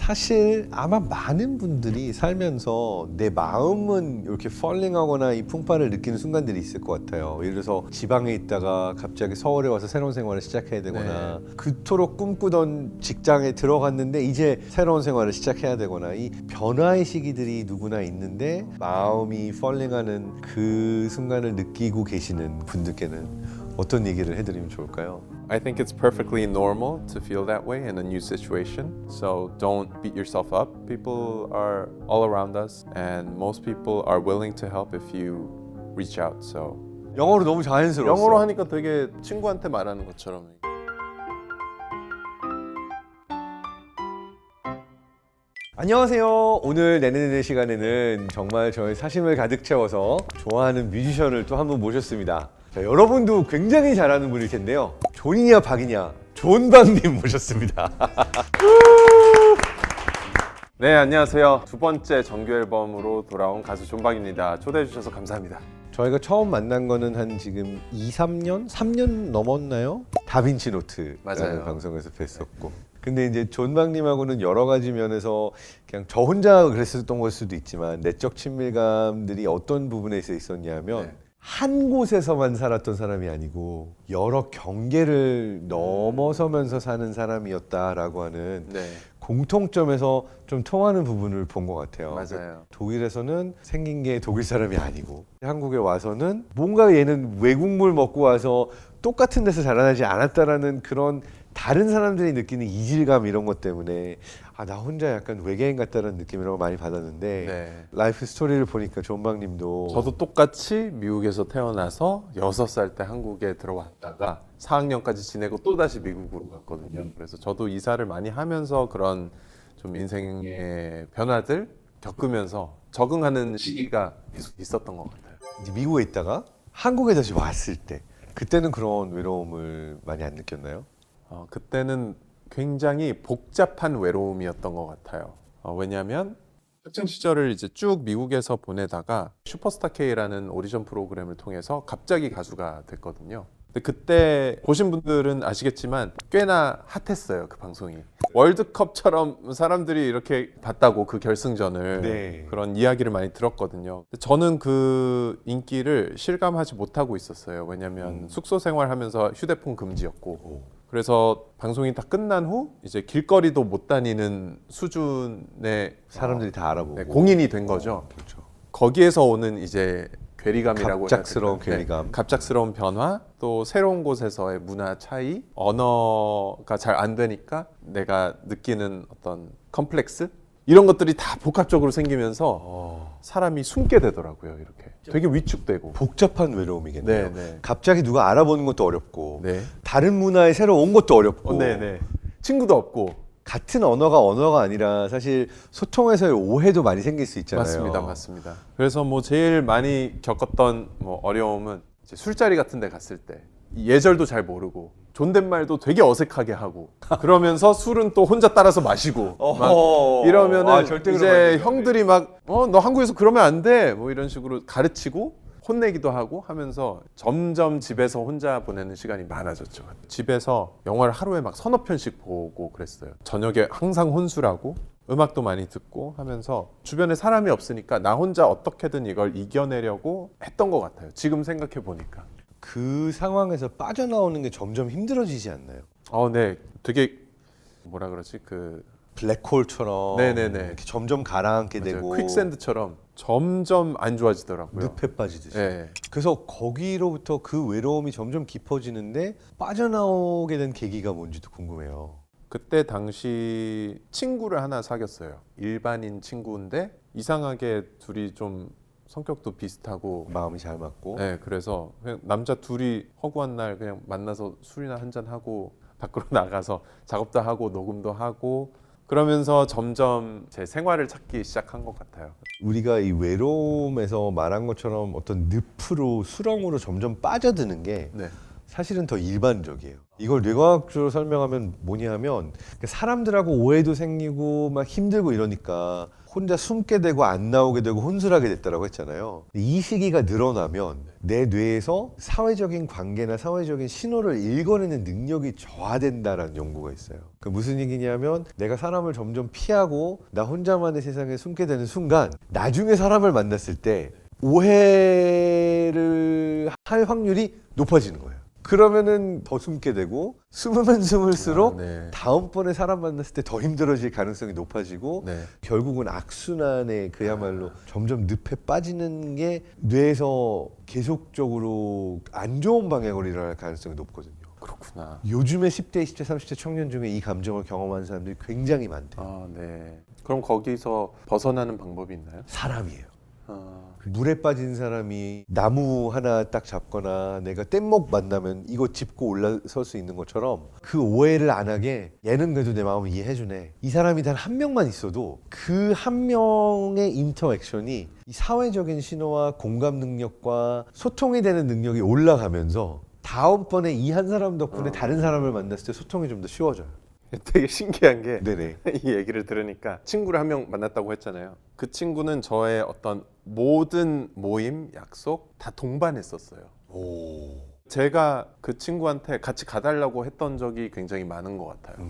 사실 아마 많은 분들이 살면서 내 마음은 이렇게 펄링하거나 이 풍파를 느끼는 순간들이 있을 것 같아요. 예를 들어서 지방에 있다가 갑자기 서울에 와서 새로운 생활을 시작해야 되거나 그토록 꿈꾸던 직장에 들어갔는데 이제 새로운 생활을 시작해야 되거나 이 변화의 시기들이 누구나 있는데 마음이 펄링하는 그 순간을 느끼고 계시는 분들께는 어떤 얘기를 해드리면 좋을까요? I think it's perfectly normal to feel that way in a new situation. So don't beat yourself up. People are all around us, and most people are willing to help if you reach out. So 영어로 너무 자연스러웠어. 영어로 하니까 되게 친구한테 말하는 것처럼. 안녕하세요. 오늘 내내내 시간에는 정말 저의 사심을 가득 채워서 좋아하는 뮤지션을 또 한 분 모셨습니다. 자, 여러분도 굉장히 잘하는 분일 텐데요. 존이냐 박이냐 존박님 모셨습니다. 네, 안녕하세요. 두 번째 정규 앨범으로 돌아온 가수 존박입니다. 초대해 주셔서 감사합니다. 저희가 처음 만난 거는 한 지금 2, 3년? 3년 넘었나요? 다빈치 노트 맞아요. 방송에서 뵀었고 근데 이제 존박님하고는 여러 가지 면에서 그냥 저 혼자 그랬었던 걸 수도 있지만 내적 친밀감들이 어떤 부분에 있어 있었냐면 네. 한 곳에서만 살았던 사람이 아니고 여러 경계를 넘어서면서 사는 사람이었다라고 하는 네, 공통점에서 좀 통하는 부분을 본 것 같아요. 맞아요. 독일에서는 생긴 게 독일 사람이 아니고 한국에 와서는 뭔가 얘는 외국물 먹고 와서 똑같은 데서 자라나지 않았다라는 그런 다른 사람들이 느끼는 이질감 이런 것 때문에 아 나 혼자 약간 외계인 같다는 느낌이라고 많이 받았는데 네. 라이프 스토리를 보니까 존박님도 저도 똑같이 미국에서 태어나서 여섯 살 때 한국에 들어왔다가 4학년까지 지내고 또 다시 미국으로 갔거든요. 그래서 저도 이사를 많이 하면서 그런 좀 인생의 변화들 겪으면서 적응하는 시기가 계속 있었던 것 같아요. 이제 미국에 있다가 한국에 다시 왔을 때 그때는 그런 외로움을 많이 안 느꼈나요? 어, 그때는 굉장히 복잡한 외로움이었던 것 같아요. 어, 왜냐하면 학창 시절을 이제 쭉 미국에서 보내다가 슈퍼스타 K라는 오디션 프로그램을 통해서 갑자기 가수가 됐거든요. 근데 그때 보신 분들은 아시겠지만 꽤나 핫했어요 그 방송이 월드컵처럼 사람들이 이렇게 봤다고 그 결승전을 네. 그런 이야기를 많이 들었거든요. 저는 그 인기를 실감하지 못하고 있었어요. 왜냐하면 숙소 생활하면서 휴대폰 금지였고 그래서 방송이 다 끝난 후 이제 길거리도 못 다니는 수준의 사람들이 다 알아보고 네, 공인이 된 거죠. 그렇죠. 거기에서 오는 이제 괴리감이라고 갑작스러운 될까요? 괴리감. 네, 갑작스러운 변화, 또 새로운 곳에서의 문화 차이, 언어가 잘 안 되니까 내가 느끼는 어떤 컴플렉스 이런 것들이 다 복합적으로 생기면서 어, 사람이 숨게 되더라고요. 이렇게 되게 위축되고. 복잡한 외로움이겠네요. 네, 네. 갑자기 누가 알아보는 것도 어렵고 네. 다른 문화에 새로 온 것도 어렵고 어, 네, 네. 친구도 없고. 같은 언어가 언어가 아니라 사실 소통에서의 오해도 많이 생길 수 있잖아요. 맞습니다, 맞습니다. 그래서 뭐 제일 많이 겪었던 뭐 어려움은 이제 술자리 같은 데 갔을 때 예절도 잘 모르고 존댓말도 되게 어색하게 하고 그러면서 술은 또 혼자 따라서 마시고 막. 이러면은 아, 절대 그러면 안 이제 되죠. 형들이 막 어 너 한국에서 그러면 안 돼 뭐 이런 식으로 가르치고 혼내기도 하고 하면서 점점 집에서 혼자 보내는 시간이 많아졌죠. 집에서 영화를 하루에 막 서너 편씩 보고 그랬어요. 저녁에 항상 혼술하고 음악도 많이 듣고 하면서 주변에 사람이 없으니까 나 혼자 어떻게든 이걸 이겨내려고 했던 것 같아요. 지금 생각해 보니까. 그 상황에서 빠져나오는 게 점점 힘들어지지 않나요? 어, 네, 되게 뭐라 그러지 그 블랙홀처럼 네네네. 이렇게 점점 가라앉게 맞아요. 되고 퀵샌드처럼 점점 안 좋아지더라고요. 늪에 빠지듯이. 네. 그래서 거기로부터 그 외로움이 점점 깊어지는데 빠져나오게 된 계기가 뭔지도 궁금해요. 그때 당시 친구를 하나 사귀었어요. 일반인 친구인데 이상하게 둘이 좀 성격도 비슷하고 마음이 잘 맞고 네, 그래서 그냥 남자 둘이 허구한 날 그냥 만나서 술이나 한잔 하고 밖으로 나가서 작업도 하고 녹음도 하고 그러면서 점점 제 생활을 찾기 시작한 것 같아요. 우리가 이 외로움에서 말한 것처럼 어떤 늪으로 수렁으로 점점 빠져드는 게 네. 사실은 더 일반적이에요. 이걸 뇌과학적으로 설명하면 뭐냐면 사람들하고 오해도 생기고 막 힘들고 이러니까 혼자 숨게 되고 안 나오게 되고 혼술하게 됐다라고 했잖아요. 이 시기가 늘어나면 내 뇌에서 사회적인 관계나 사회적인 신호를 읽어내는 능력이 저하된다라는 연구가 있어요. 그 무슨 얘기냐면 내가 사람을 점점 피하고 나 혼자만의 세상에 숨게 되는 순간 나중에 사람을 만났을 때 오해를 할 확률이 높아지는 거예요. 그러면은 더 숨게 되고 숨으면 숨을수록 아, 네. 다음번에 사람 만났을 때 더 힘들어질 가능성이 높아지고 네. 결국은 악순환에 그야말로 점점 늪에 빠지는 게 뇌에서 계속적으로 안 좋은 방향으로 일어날 가능성이 높거든요. 그렇구나. 요즘에 10대, 20대, 30대 청년 중에 이 감정을 경험하는 사람들이 굉장히 많대요. 아, 네. 그럼 거기서 벗어나는 방법이 있나요? 사람이에요. 아, 물에 빠진 사람이 나무 하나 딱 잡거나 내가 뗏목 만나면 이거 짚고 올라설 수 있는 것처럼 그 오해를 안 하게 얘는 그래도 내 마음을 이해해주네. 이 사람이 단 한 명만 있어도 그 한 명의 인터액션이 이 사회적인 신호와 공감 능력과 소통이 되는 능력이 올라가면서 다음번에 이 한 사람 덕분에 어. 다른 사람을 만났을 때 소통이 좀 더 쉬워져요. 되게 신기한 게 네네. 이 얘기를 들으니까 친구를 한 명 만났다고 했잖아요. 그 친구는 저의 어떤 모든 모임, 약속 다 동반했었어요. 오. 제가 그 친구한테 같이 가달라고 했던 적이 굉장히 많은 것 같아요.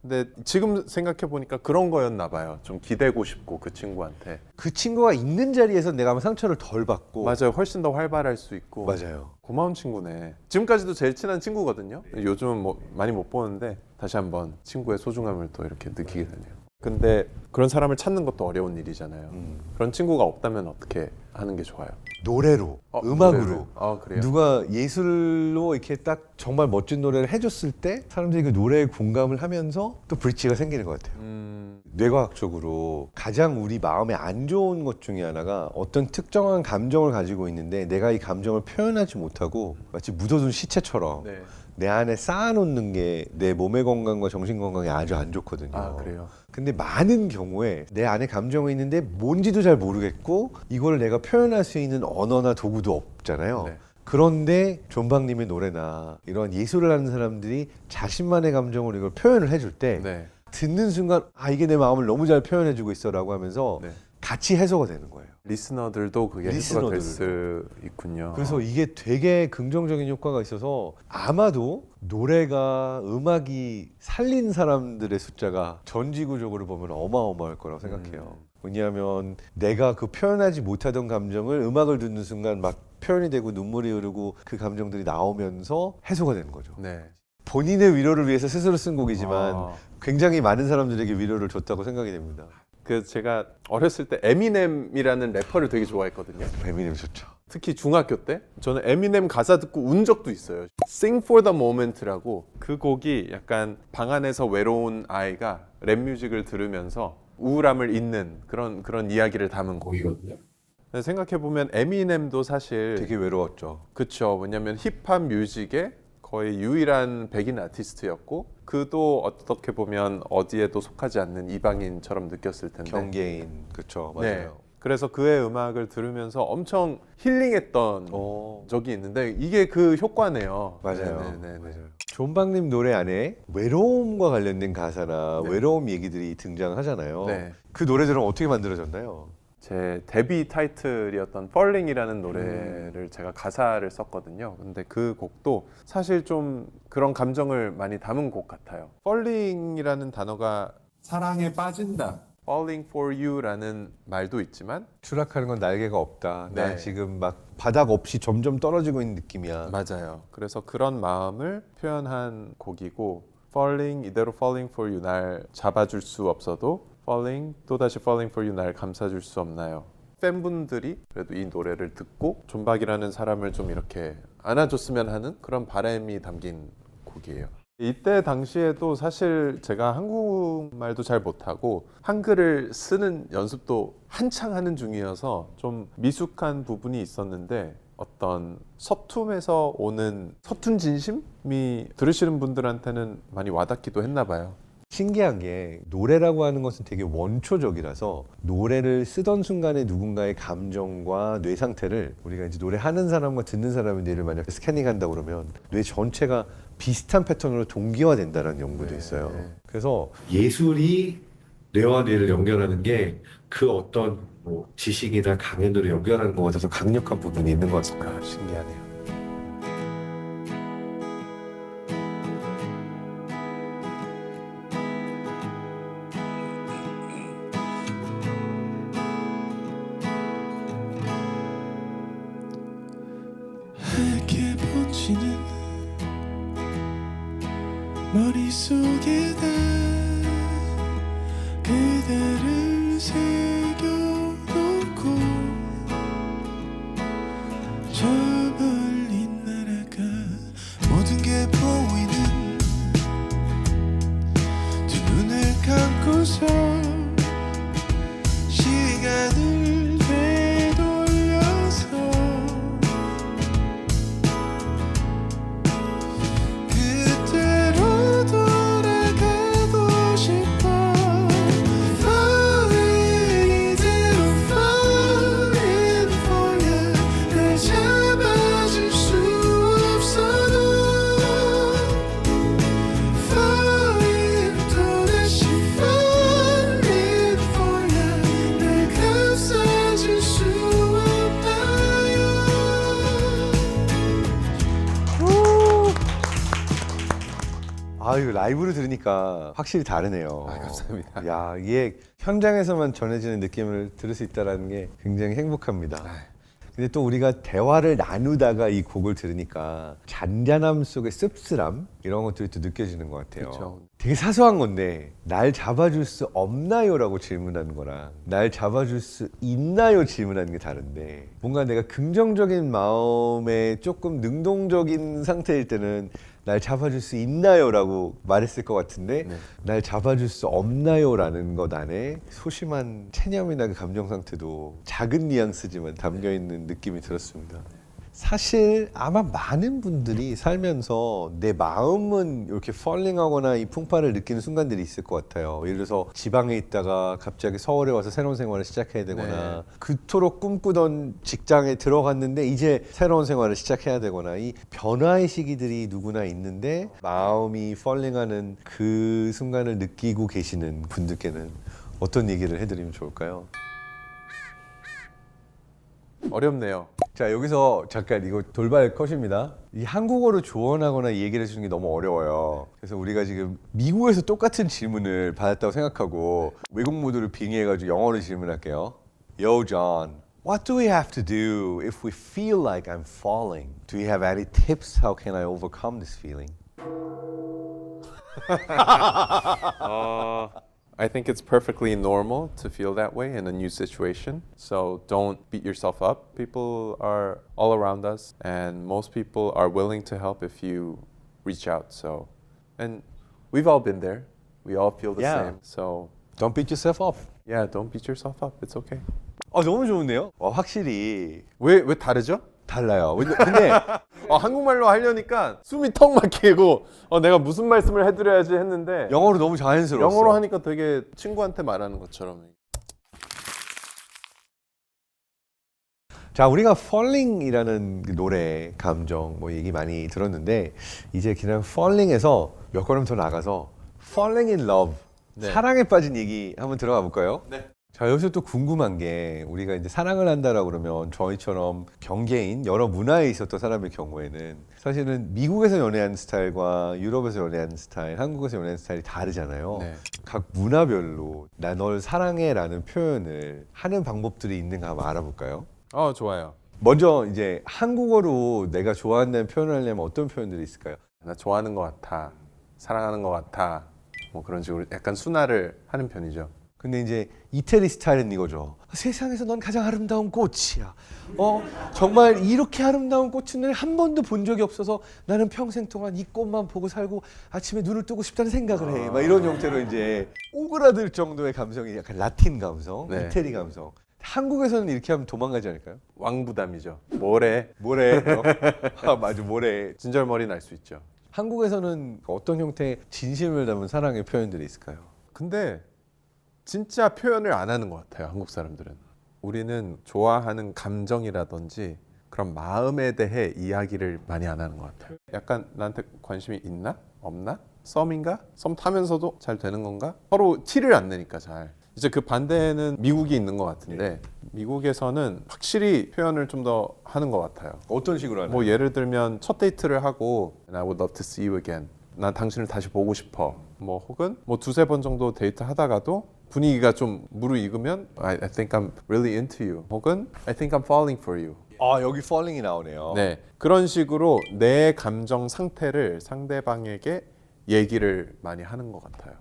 근데 지금 생각해 보니까 그런 거였나 봐요. 좀 기대고 싶고 그 친구한테. 그 친구가 있는 자리에서 내가 상처를 덜 받고 맞아요. 훨씬 더 활발할 수 있고. 맞아요. 고마운 친구네. 지금까지도 제일 친한 친구거든요. 요즘은 뭐 많이 못 보는데 다시 한번 친구의 소중함을 또 이렇게 느끼게 되네요. 근데 그런 사람을 찾는 것도 어려운 일이잖아요. 음. 그런 친구가 없다면 어떻게 하는 게 좋아요? 노래로, 어, 음악으로. 노래를. 아 그래요? 누가 예술로 이렇게 딱 정말 멋진 노래를 해줬을 때 사람들이 그 노래에 공감을 하면서 또 브릿지가 생기는 것 같아요. 음, 뇌과학적으로 가장 우리 마음에 안 좋은 것 중에 하나가 어떤 특정한 감정을 가지고 있는데 내가 이 감정을 표현하지 못하고 마치 묻어둔 시체처럼 네. 내 안에 쌓아놓는 게 내 몸의 건강과 정신 건강에 아주 안 좋거든요. 아 그래요? 근데 많은 경우에 내 안에 감정이 있는데 뭔지도 잘 모르겠고 이걸 내가 표현할 수 있는 언어나 도구도 없잖아요. 네. 그런데 존박님의 노래나 이런 예술을 하는 사람들이 자신만의 감정으로 이걸 표현을 해줄 때 네. 듣는 순간 아 이게 내 마음을 너무 잘 표현해주고 있어라고 하면서 네. 같이 해소가 되는 거예요. 리스너들도 그게 해소가 될. 수 있군요. 그래서 이게 되게 긍정적인 효과가 있어서 아마도 노래가 음악이 살린 사람들의 숫자가 전 지구적으로 보면 어마어마할 거라고 생각해요. 음. 왜냐하면 내가 그 표현하지 못하던 감정을 음악을 듣는 순간 막 표현이 되고 눈물이 흐르고 그 감정들이 나오면서 해소가 되는 거죠. 네. 본인의 위로를 위해서 스스로 쓴 곡이지만 아, 굉장히 많은 사람들에게 위로를 줬다고 생각이 됩니다. 그 제가 어렸을 때 에미넴이라는 래퍼를 되게 좋아했거든요. 에미넴 좋죠. 특히 중학교 때 저는 에미넴 가사 듣고 운 적도 있어요. Sing for the Moment라고 그 곡이 약간 방 안에서 외로운 아이가 랩 뮤직을 들으면서 우울함을 잊는 그런 그런 이야기를 담은 곡이거든요. 생각해 보면 에미넴도 사실 되게 외로웠죠. 그쵸. 왜냐면 힙합 뮤직의 거의 유일한 백인 아티스트였고 그도 어떻게 보면 어디에도 속하지 않는 이방인처럼 느꼈을 텐데. 경계인 그렇죠. 네. 맞아요. 그래서 그의 음악을 들으면서 엄청 힐링했던 어. 적이 있는데 이게 그 효과네요. 맞아요. 네네네. 맞아요. 존박님 노래 안에 외로움과 관련된 가사나 네. 외로움 얘기들이 등장하잖아요. 네. 그 노래들은 어떻게 만들어졌나요? 제 데뷔 타이틀이었던 Falling이라는 음. 노래를 제가 가사를 썼거든요. 근데 그 곡도 사실 좀 그런 감정을 많이 담은 곡 같아요. Falling이라는 단어가 사랑에 빠진다. Falling for you라는 말도 있지만 추락하는 건 날개가 없다. 난 네. 지금 막 바닥 없이 점점 떨어지고 있는 느낌이야. 맞아요. 그래서 그런 마음을 표현한 곡이고 Falling 이대로 Falling for you 날 잡아줄 수 없어도 Falling 또 다시 Falling for you 날 감싸줄 수 없나요? 팬분들이 그래도 이 노래를 듣고 존박이라는 사람을 좀 이렇게 안아줬으면 하는 그런 바람이 담긴 곡이에요. 이때 당시에도 사실 제가 한국말도 잘 못하고 한글을 쓰는 연습도 한창 하는 중이어서 좀 미숙한 부분이 있었는데 어떤 서툼에서 오는 서툰 진심이 들으시는 분들한테는 많이 와닿기도 했나 봐요. 신기한 게 노래라고 하는 것은 되게 원초적이라서 노래를 쓰던 순간에 누군가의 감정과 뇌 상태를 우리가 이제 노래하는 사람과 듣는 사람의 뇌를 만약 스캐닝한다 그러면 뇌 전체가 비슷한 패턴으로 동기화된다는 연구도 네, 있어요. 네. 그래서 예술이 뇌와 뇌를 연결하는 게 그 어떤 뭐 지식이나 강연으로 연결하는 것 같아서 강력한 부분이 있는 것 같습니다. 아, 신기하네요. 머릿속에 다 그대를 새 라이브로 들으니까 확실히 다르네요. 아, 감사합니다. 야 이게 현장에서만 전해지는 느낌을 들을 수 있다는 게 굉장히 행복합니다. 근데 또 우리가 대화를 나누다가 이 곡을 들으니까 잔잔함 속의 씁쓸함 이런 것들이 또 느껴지는 것 같아요. 그쵸. 되게 사소한 건데 날 잡아줄 수 없나요라고 질문하는 거랑 날 잡아줄 수 있나요 질문하는 게 다른데 뭔가 내가 긍정적인 마음에 조금 능동적인 상태일 때는 날 잡아줄 수 있나요라고 말했을 것 같은데 네. 날 잡아줄 수 없나요라는 것 안에 소심한 체념이나 그 감정 상태도 작은 뉘앙스지만 담겨 있는 느낌이 들었습니다. 사실 아마 많은 분들이 살면서 내 마음은 이렇게 펄링하거나 이 풍파를 느끼는 순간들이 있을 것 같아요. 예를 들어서 지방에 있다가 갑자기 서울에 와서 새로운 생활을 시작해야 되거나 네. 그토록 꿈꾸던 직장에 들어갔는데 이제 새로운 생활을 시작해야 되거나 이 변화의 시기들이 누구나 있는데 마음이 펄링하는 그 순간을 느끼고 계시는 분들께는 어떤 얘기를 해드리면 좋을까요? 어렵네요. 자 여기서 잠깐 이거 돌발 컷입니다. 이 한국어로 조언하거나 이 얘기를 해주는 게 너무 어려워요. 그래서 우리가 지금 미국에서 똑같은 질문을 받았다고 생각하고 외국 모드를 빙의해가지고 영어로 질문할게요. Yo John, what do we have to do if we feel like I'm falling? Do you have any tips? How can I overcome this feeling? I think it's perfectly normal to feel that way in a new situation. So don't beat yourself up. People are all around us, and most people are willing to help if you reach out. So, and we've all been there. We all feel the Yeah. same. So, Don't beat yourself up. yeah, don't beat yourself up. It's okay. 아 너무 좋은데요? 와, 확실히 왜, 왜 다르죠? 달라요. 근데, 어, 한국말로 하려니까 숨이 턱 막히고 어, 내가 무슨 말씀을 해드려야지 했는데 영어로 너무 자연스러웠어. 영어로 하니까 되게 친구한테 말하는 것처럼. 자, 우리가 Falling이라는 그 노래, 감정 뭐 얘기 많이 들었는데 이제 그냥 Falling에서 몇 걸음 더 나가서 Falling in Love, 네. 사랑에 빠진 얘기 한번 들어가 볼까요? 네. 자, 여기서 또 궁금한 게 우리가 이제 사랑을 한다라고 그러면 저희처럼 경계인 여러 문화에 있었던 사람의 경우에는 사실은 미국에서 연애하는 스타일과 유럽에서 연애하는 스타일, 한국에서 연애하는 스타일이 다르잖아요. 네. 각 문화별로 나 널 사랑해라는 표현을 하는 방법들이 있는가 한번 알아볼까요? 어, 좋아요. 먼저 이제 한국어로 내가 좋아한다는 표현을 하려면 어떤 표현들이 있을까요? 나 좋아하는 것 같아, 사랑하는 것 같아, 뭐 그런 식으로 약간 순화를 하는 편이죠. 근데 이제 이태리 스타일은 이거죠. 세상에서 넌 가장 아름다운 꽃이야. 어 정말 이렇게 아름다운 꽃은 한 번도 본 적이 없어서 나는 평생 동안 이 꽃만 보고 살고 아침에 눈을 뜨고 싶다는 생각을 해. 막 이런 형태로 이제 오그라들 정도의 감성이 약간 라틴 감성, 네. 이태리 감성. 한국에서는 이렇게 하면 도망가지 않을까요? 왕부담이죠. 뭐래? 모래. 어? 아 맞아 모래. 진절머리 날 수 있죠. 한국에서는 어떤 형태의 진심을 담은 사랑의 표현들이 있을까요? 근데 진짜 표현을 안 하는 것 같아요. 한국 사람들은. 우리는 좋아하는 감정이라든지 그런 마음에 대해 이야기를 많이 안 하는 것 같아요. 약간 나한테 관심이 있나? 없나? 썸인가? 썸 타면서도 잘 되는 건가? 서로 티를 안 내니까 잘. 이제 그 반대는 미국이 있는 것 같은데 미국에서는 확실히 표현을 좀 더 하는 것 같아요. 어떤 식으로 하나요? 뭐 예를 들면 첫 데이트를 하고 I would love to see you again. 난 당신을 다시 보고 싶어. 뭐 혹은 뭐 두세 번 정도 데이트 하다가도 분위기가 좀 무르익으면 I, I think I'm really into you. 혹은 I think I'm falling for you. 아 여기 falling이 나오네요. 네. 그런 식으로 내 감정 상태를 상대방에게 얘기를 많이 하는 것 같아요.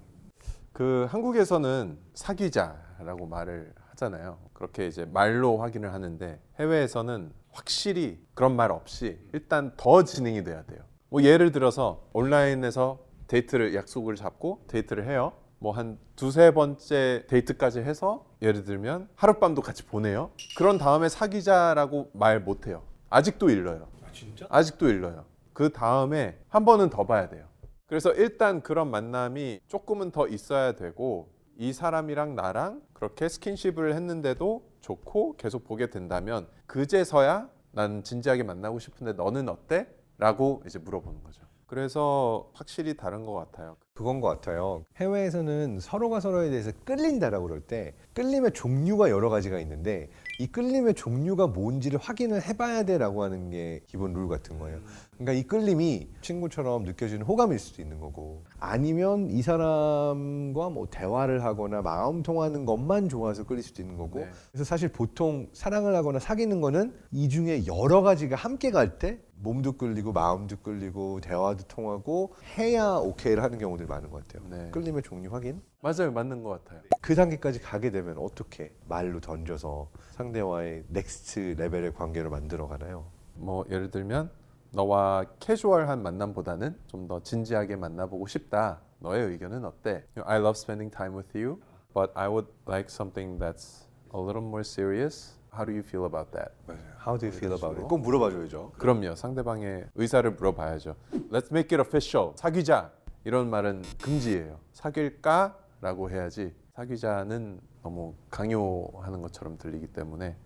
그 한국에서는 사귀자라고 말을 하잖아요. 그렇게 이제 말로 확인을 하는데 해외에서는 확실히 그런 말 없이 일단 더 진행이 돼야 돼요. 뭐 예를 들어서 온라인에서 데이트를 약속을 잡고 데이트를 해요. 뭐 한 두세 번째 데이트까지 해서 예를 들면 하룻밤도 같이 보내요. 그런 다음에 사귀자라고 말 못 해요. 아직도 일러요. 진짜? 아직도 일러요. 그 다음에 한 번은 더 봐야 돼요. 그래서 일단 그런 만남이 조금은 더 있어야 되고 이 사람이랑 나랑 그렇게 스킨십을 했는데도 좋고 계속 보게 된다면 그제서야 난 진지하게 만나고 싶은데 너는 어때? 라고 이제 물어보는 거죠. 그래서 확실히 다른 것 같아요. 그건 것 같아요. 해외에서는 서로가 서로에 대해서 끌린다라고 그럴 때 끌림의 종류가 여러 가지가 있는데 이 끌림의 종류가 뭔지를 확인을 해봐야 돼라고 하는 게 기본 룰 같은 거예요. 그러니까 이 끌림이 친구처럼 느껴지는 호감일 수도 있는 거고 아니면 이 사람과 뭐 대화를 하거나 마음 통하는 것만 좋아서 끌릴 수도 있는 거고 네. 그래서 사실 보통 사랑을 하거나 사귀는 거는 이 중에 여러 가지가 함께 갈 때 몸도 끌리고 마음도 끌리고 대화도 통하고 해야 오케이를 하는 경우들이 많은 것 같아요. 네. 끌림의 종류 확인? 맞아요, 맞는 것 같아요. 그 단계까지 가게 되면 어떻게 말로 던져서 상대와의 넥스트 레벨의 관계를 만들어 가나요? 뭐 예를 들면 너와 캐주얼한 만남보다는 좀 더 진지하게 만나보고 싶다. 너의 의견은 어때? You know, I love spending time with you, but I would like something that's a little more serious. How do you feel about that? How do you feel about it? 꼭 물어봐줘야죠. 그럼요. 상대방의 의사를 물어봐야죠. Let's make it official. 사귀자. 이런 말은 금지예요. 사귈까 라고 해야지. 사귀자는 너무 강요하는 것처럼 들리기 때문에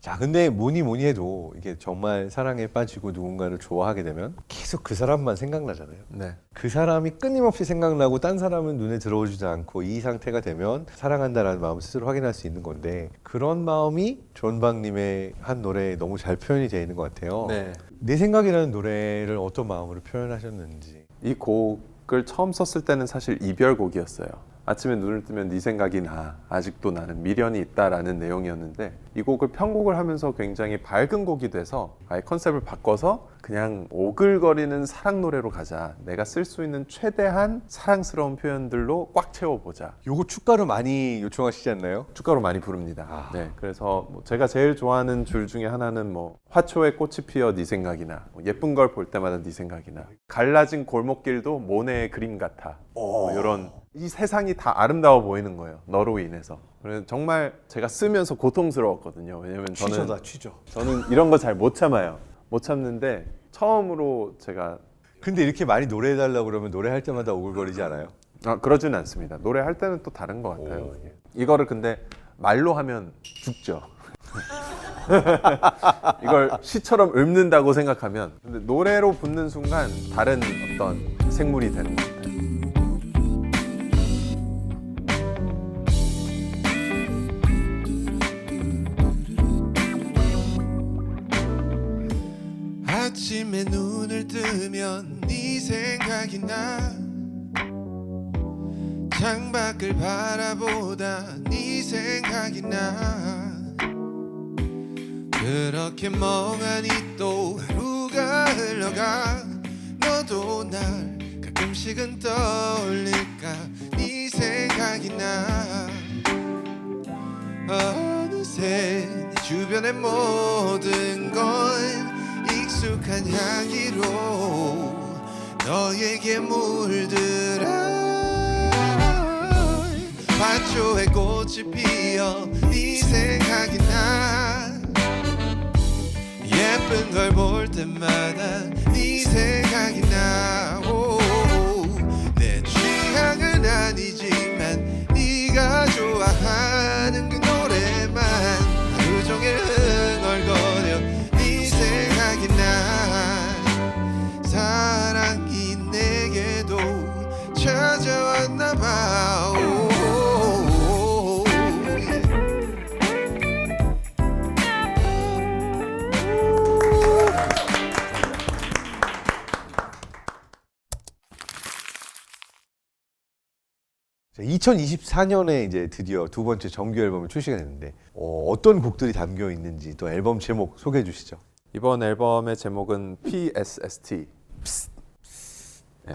자, 근데 뭐니 뭐니 해도 이게 정말 사랑에 빠지고 누군가를 좋아하게 되면 계속 그 사람만 생각나잖아요. 네. 그 사람이 끊임없이 생각나고 딴 사람은 눈에 들어오지도 않고 이 상태가 되면 사랑한다라는 마음을 스스로 확인할 수 있는 건데 그런 마음이 존박님의 한 노래에 너무 잘 표현이 되어 있는 것 같아요. 네. 내 생각이라는 노래를 어떤 마음으로 표현하셨는지. 이 곡을 처음 썼을 때는 사실 이별곡이었어요. 아침에 눈을 뜨면 네 생각이 나. 아직도 나는 미련이 있다라는 내용이었는데 이 곡을 편곡을 하면서 굉장히 밝은 곡이 돼서 아예 컨셉을 바꿔서 그냥 오글거리는 사랑 노래로 가자. 내가 쓸 수 있는 최대한 사랑스러운 표현들로 꽉 채워보자. 요거 축가로 많이 요청하시지 않나요? 축가로 많이 부릅니다. 아. 네, 그래서 뭐 제가 제일 좋아하는 줄 중에 하나는 뭐 화초에 꽃이 피어 네 생각이나 뭐 예쁜 걸 볼 때마다 네 생각이나 갈라진 골목길도 모네의 그림 같아. 뭐 이런 이 세상이 다 아름다워 보이는 거예요. 너로 인해서. 그래서 정말 제가 쓰면서 고통스러웠거든요. 왜냐면 저는 취저다 취저. 저는 이런 거 잘 못 참아요. 못 참는데 처음으로 제가 근데 이렇게 많이 노래해 달라고 그러면 노래할 때마다 오글거리지 않아요? 아, 그러지는 않습니다. 노래할 때는 또 다른 것 같아요. 오. 이게. 이거를 근데 말로 하면 죽죠. 이걸 시처럼 읊는다고 생각하면 근데 노래로 붙는 순간 다른 어떤 생물이 되는 것 같아 뜨면 네 생각이 나. 창밖을 바라보다 네 생각이 나. 그렇게 멍하니 또 하루가 흘러가. 너도 날 가끔씩은 떠올릴까? 네 생각이 나. 어느새 내 주변의 모든 건 익숙한 향기로 너에게 물들어. 화초에 꽃이 피어 네 생각이 나. 예쁜 걸 볼 때마다 2024년에 이제 드디어 두 번째 정규 앨범이 출시가 됐는데 어, 떤 곡들이 담겨 있는지 또 앨범 제목 소개해 주시죠. 이번 앨범의 제목은 PSST. 네.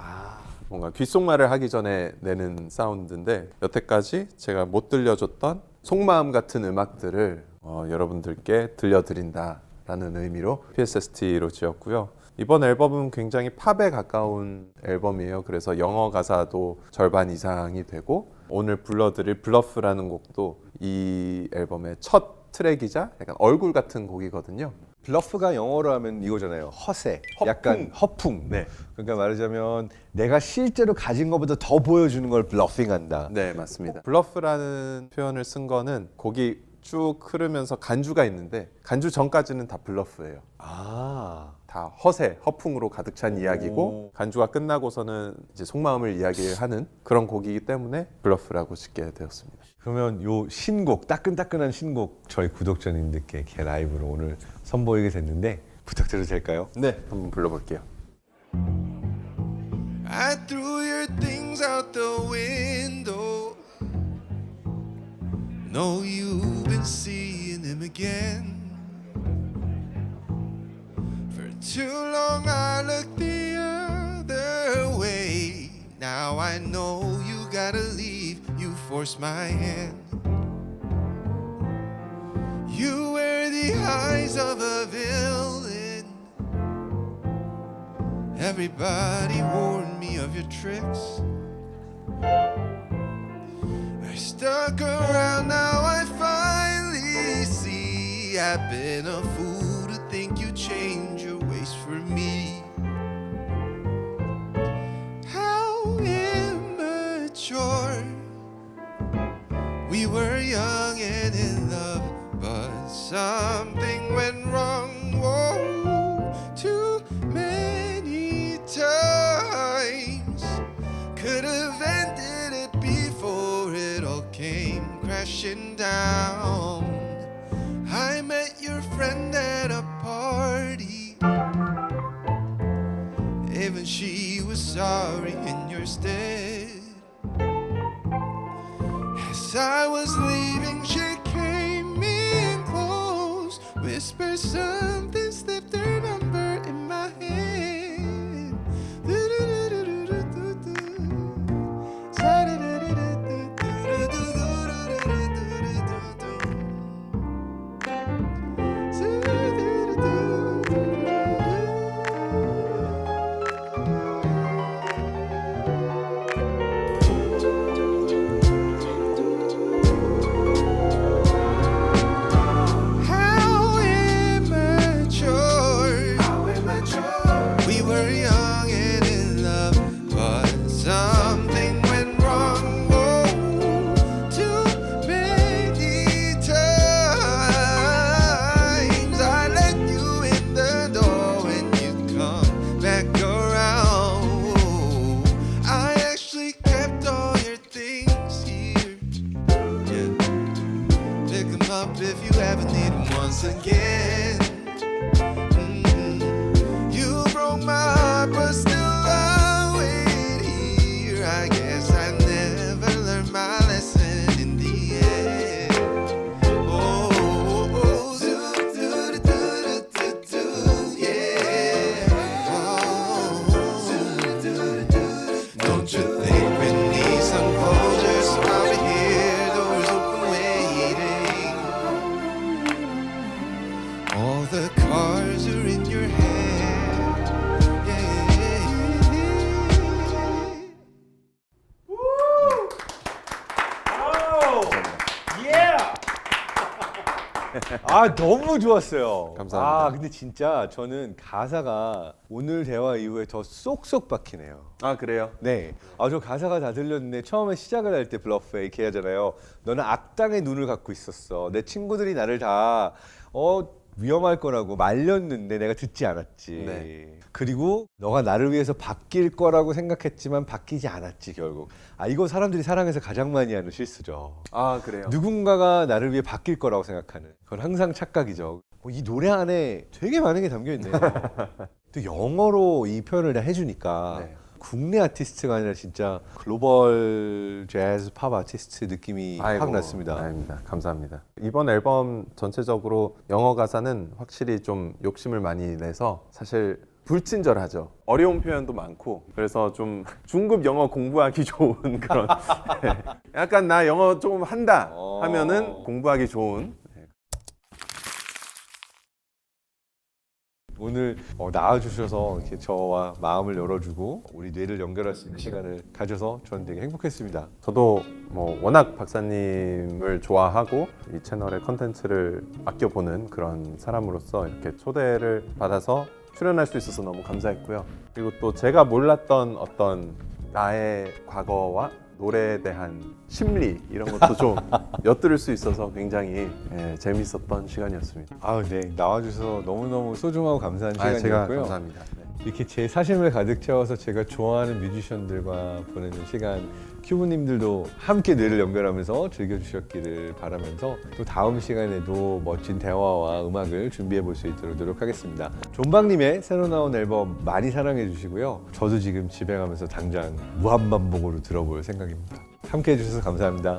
뭔가 귓속말을 하기 전에 내는 사운드인데 여태까지 제가 못 들려줬던 속마음 같은 음악들을 어, 여러분들께 들려드린다라는 의미로 PSST로 지었고요. 이번 앨범은 굉장히 팝에 가까운 앨범이에요. 그래서 영어 가사도 절반 이상이 되고 오늘 불러드릴 블러프라는 곡도 이 앨범의 첫 트랙이자 약간 얼굴 같은 곡이거든요. 블러프가 영어로 하면 이거잖아요. 허세, 허풍. 약간 허풍. 네. 그러니까 말하자면 내가 실제로 가진 것보다 더 보여주는 걸 블러핑한다. 네, 맞습니다. 블러프라는 표현을 쓴 거는 곡이 쭉 흐르면서 간주가 있는데 간주 전까지는 다 블러프예요. 아, 다 허세, 허풍으로 가득 찬 오. 이야기고 간주가 끝나고서는 이제 속마음을 이야기하는 그런 곡이기 때문에 블러프라고 짓게 되었습니다. 그러면 요 신곡 따끈따끈한 신곡 저희 구독자님들께 이렇게 라이브로 오늘 선보이게 됐는데 부탁드려도 될까요? 네, 한번 불러볼게요. I threw your things out the window. Know you've been seeing him again. Too long I looked the other way. Now I know you gotta leave. You forced my hand. You wear the eyes of a villain. Everybody warned me of your tricks. I stuck around, now I finally see I've been a fool to think you change were young and in love, but something went wrong. Whoa, too many times. Could have ended it before it all came crashing down. Some closure? So I'll be here, 아 너무 좋았어요. 감사합니다. 아 근데 진짜 저는 가사가 오늘 대화 이후에 더 쏙쏙 박히네요. 아 그래요? 네. 아, 저 가사가 다 들렸는데 처음에 시작을 할 때 블러프에 이렇게 하잖아요. 너는 악당의 눈을 갖고 있었어. 내 친구들이 나를 다 어, 위험할 거라고 말렸는데 내가 듣지 않았지. 네. 그리고 너가 나를 위해서 바뀔 거라고 생각했지만 바뀌지 않았지 결국. 아 이거 사람들이 사랑해서 가장 많이 하는 실수죠. 아 그래요. 누군가가 나를 위해 바뀔 거라고 생각하는 그건 항상 착각이죠. 어, 이 노래 안에 되게 많은 게 담겨 있네요. 또 영어로 이 표현을 다 해주니까 네. 국내 아티스트가 아니라 진짜 글로벌 재즈 팝 아티스트 느낌이 확 아이고, 났습니다. 아닙니다. 감사합니다. 이번 앨범 전체적으로 영어 가사는 확실히 좀 욕심을 많이 내서 사실 불친절하죠. 어려운 표현도 많고 그래서 좀 중급 영어 공부하기 좋은 그런 네. 약간 나 영어 조금 한다 어. 하면은 공부하기 좋은 네. 오늘 어, 나와주셔서 이렇게 저와 마음을 열어주고 우리 뇌를 연결할 수 있는 시간을 가져서 저는 되게 행복했습니다. 저도 뭐 워낙 박사님을 좋아하고 이 채널의 컨텐츠를 아껴보는 그런 사람으로서 이렇게 초대를 받아서 출연할 수 있어서 너무 감사했고요. 그리고 또 제가 몰랐던 어떤 나의 과거와 노래에 대한 심리 이런 것도 좀 엿들을 수 있어서 굉장히 예, 재밌었던 시간이었습니다. 아, 네 나와주셔서 너무 너무 소중하고 감사한 아, 제가 시간이었고요. 감사합니다. 네. 이렇게 제 사심을 가득 채워서 제가 좋아하는 뮤지션들과 보내는 시간 큐브님들도 함께 뇌를 연결하면서 즐겨주셨기를 바라면서 또 다음 시간에도 멋진 대화와 음악을 준비해 볼 수 있도록 노력하겠습니다. 존박님의 새로 나온 앨범 많이 사랑해 주시고요. 저도 지금 집에 가면서 당장 무한반복으로 들어볼 생각입니다. 함께 해주셔서 감사합니다.